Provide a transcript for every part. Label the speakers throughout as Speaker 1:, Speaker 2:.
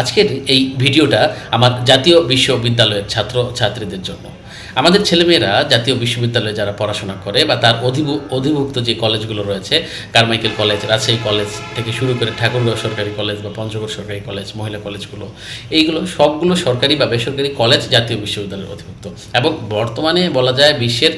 Speaker 1: আজকের এই ভিডিওটা আমার জাতীয় বিশ্ববিদ্যালয়ের ছাত্র ছাত্রীদের জন্য। আমাদের ছেলেমেয়েরা জাতীয় বিশ্ববিদ্যালয়ে যারা পড়াশোনা করে বা তার অধিভু, অধিভুক্ত যে কলেজগুলো রয়েছে, কারমাইকেল কলেজ, রাজশাহী কলেজ থেকে শুরু করে ঠাকুরগাঁও সরকারি কলেজ বা পঞ্চগড় সরকারি কলেজ, মহিলা কলেজগুলো, এইগুলো সবগুলো সরকারি বা বেসরকারি কলেজ জাতীয় বিশ্ববিদ্যালয়ের অধিভুক্ত। এবং বর্তমানে বলা যায় বিশ্বের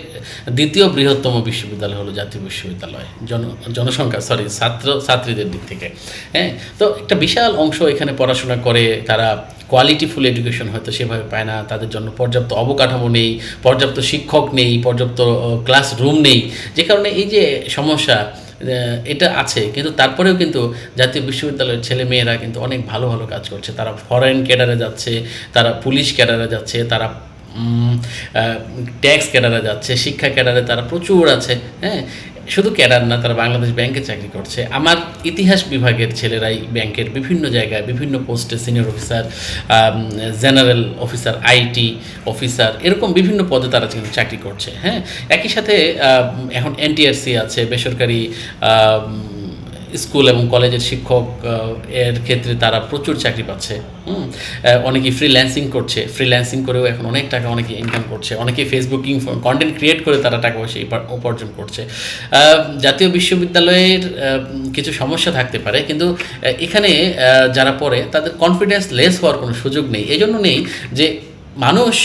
Speaker 1: দ্বিতীয় বৃহত্তম বিশ্ববিদ্যালয় হলো জাতীয় বিশ্ববিদ্যালয়। জন, জনসংখ্যা সরি ছাত্র, ছাত্রীদের দিক থেকে। হ্যাঁ তো একটা বিশাল অংশ এখানে পড়াশোনা করে, তারা কোয়ালিটিফুল এডুকেশন হয়তো সেভাবে পায় না, তাদের জন্য পর্যাপ্ত অবকাঠামো নেই, পর্যাপ্ত শিক্ষক নেই, পর্যাপ্ত ক্লাসরুম নেই। যে কারণে এই যে সমস্যা এটা আছে, কিন্তু তারপরেও কিন্তু জাতীয় বিশ্ববিদ্যালয়ের ছেলে মেয়েরা কিন্তু অনেক ভালো ভালো কাজ করছে। তারা ফরেন ক্যাডারে যাচ্ছে, তারা পুলিশ ক্যাডারে যাচ্ছে, তারা ট্যাক্স ক্যাডারে যাচ্ছে, শিক্ষা ক্যাডারে তারা প্রচুর আছে হ্যাঁ? শুধু ক্যাডার না, তারা বাংলাদেশ ব্যাংকে চাকরি করছে। আমার ইতিহাস বিভাগের ছেলেরাই ব্যাংকের বিভিন্ন জায়গায়, বিভিন্ন পোস্টে senior officer general officer IT officer এরকম বিভিন্ন পদে তারা কিন্তু চাকরি করছে হ্যাঁ? একই সাথে এখন এনটিআরসি আছে, বেসরকারি স্কুল এবং কলেজের শিক্ষক এর ক্ষেত্রে তারা প্রচুর চাকরি পাচ্ছে। অনেকেই ফ্রিল্যান্সিং করছে। ফ্রিল্যান্সিং করেও এখন অনেক টাকা অনেকে ইনকাম করছে। অনেকে ফেসবুকিং কন্টেন্ট ক্রিয়েট করে তারা টাকা পয়সা উপার্জন করছে। জাতীয় বিশ্ববিদ্যালয়ের কিছু সমস্যা থাকতে পারে, কিন্তু এখানে যারা পড়ে, তাদের কনফিডেন্স লেস হওয়ার কোনো সুযোগ নেই। এই জন্য নেই যে মানুষ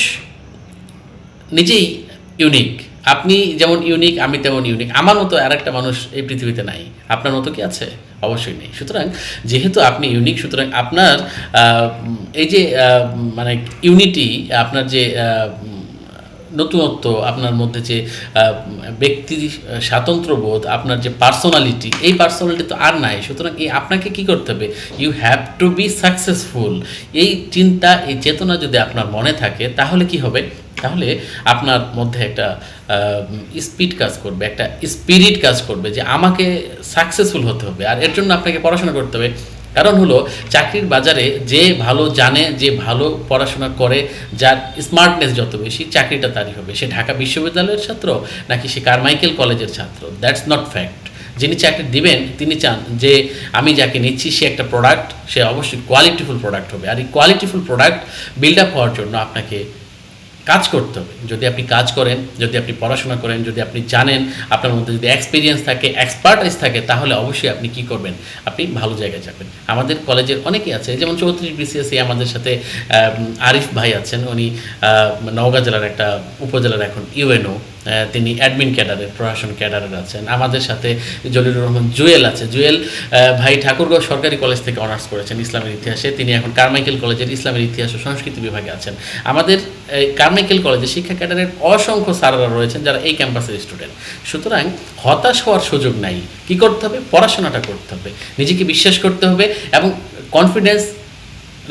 Speaker 1: নিজেই ইউনিক আপনি যেমন ইউনিক আমি তেমন ইউনিক আমার মতো আর একটা মানুষ এই পৃথিবীতে নাই। আপনার মতো কি আছে? অবশ্যই নেই। সুতরাং যেহেতু আপনি ইউনিক সুতরাং আপনার এই যে মানে ইউনিটি আপনার যে নতুনত্ব আপনার মধ্যে যে আহ, ব্যক্তি স্বাতন্ত্র্যবোধ আপনার যে পার্সোনালিটি এই পার্সোনালিটি তো আর নাই। সুতরাং এই আপনাকে কি করতে হবে? You have to be successful এই চিন্তা এই চেতনা যদি আপনার মনে থাকে তাহলে কি হবে? তাহলে আপনার মধ্যে একটা স্পিড কাজ করবে, একটা স্পিরিট কাজ করবে যে আমাকে সাকসেসফুল হতে হবে আর এর জন্য আপনাকে পড়াশোনা করতে হবে। কারণ হলো, চাকরির বাজারে যে ভালো জানে, যে ভালো পড়াশোনা করে, যার স্মার্টনেস যত বেশি, চাকরিটা তারই হবে। সে ঢাকা বিশ্ববিদ্যালয়ের ছাত্র নাকি সে কারমাইকেল কলেজের ছাত্র? দ্যাটস নট ফ্যাক্ট যিনি চাকরি দিবেন, তিনি চান যে আমি যাকে নিচ্ছি, সে একটা প্রোডাক্ট সে অবশ্যই কোয়ালিটিফুল প্রোডাক্ট হবে। আর এই কোয়ালিটিফুল প্রোডাক্ট বিল্ড আপ হওয়ার জন্য আপনাকে কাজ করতে হবে। যদি আপনি কাজ করেন, যদি আপনি পড়াশোনা করেন, যদি আপনি জানেন, আপনার মধ্যে যদি এক্সপিরিয়েন্স থাকে এক্সপার্টাইজ থাকে, তাহলে অবশ্যই আপনি কি করবেন? আপনি ভালো জায়গায় যাবেন। আমাদের কলেজের অনেকেই আছে, যেমন চৌত্রিশ বিসিএসি আমাদের সাথে আরিফ ভাই আছেন। উনি নওগাঁ জেলার একটা উপজেলার এখন ইউএনও তিনি অ্যাডমিন ক্যাডারের প্রশাসন ক্যাডারের আছেন। আমাদের সাথে জলিলুর রহমান জুয়েল আছে। জুয়েল ভাই ঠাকুরগাঁও সরকারি কলেজ থেকে অনার্স করেছেন ইসলামের ইতিহাসে। তিনি এখন কারমাইকেল কলেজের ইসলামের ইতিহাস ও সংস্কৃতি বিভাগে আছেন। আমাদের কারমাইকেল কলেজে শিক্ষা ক্যাডারের অসংখ্য স্যাররা রয়েছেন যারা এই ক্যাম্পাসের স্টুডেন্ট সুতরাং হতাশ হওয়ার সুযোগ নাই। কি করতে হবে? পড়াশোনাটা করতে হবে। নিজেকে বিশ্বাস করতে হবে এবং কনফিডেন্স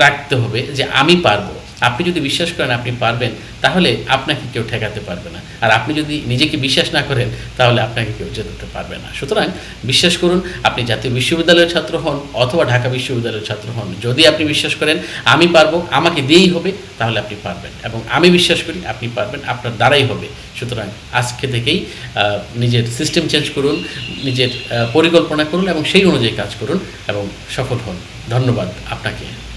Speaker 1: রাখতে হবে যে আমি পারব। আপনি যদি বিশ্বাস করেন আপনি পারবেন, তাহলে আপনাকে কেউ ঠেকাতে পারবে না। আর আপনি যদি নিজেকে বিশ্বাস না করেন, তাহলে আপনাকে কেউ যেতে পারবে না। সুতরাং বিশ্বাস করুন, আপনি জাতীয় বিশ্ববিদ্যালয়ের ছাত্র হন অথবা ঢাকা বিশ্ববিদ্যালয়ের ছাত্র হন। যদি আপনি বিশ্বাস করেন, আমি পারব, আমাকে দিয়েই হবে, তাহলে আপনি পারবেন। এবং আমি বিশ্বাস করি, আপনি পারবেন, আপনার দ্বারাই হবে। সুতরাং আজকে থেকেই নিজের সিস্টেম চেঞ্জ করুন, নিজের পরিকল্পনা করুন এবং সেই অনুযায়ী কাজ করুন এবং সফল হন। ধন্যবাদ আপনাকে।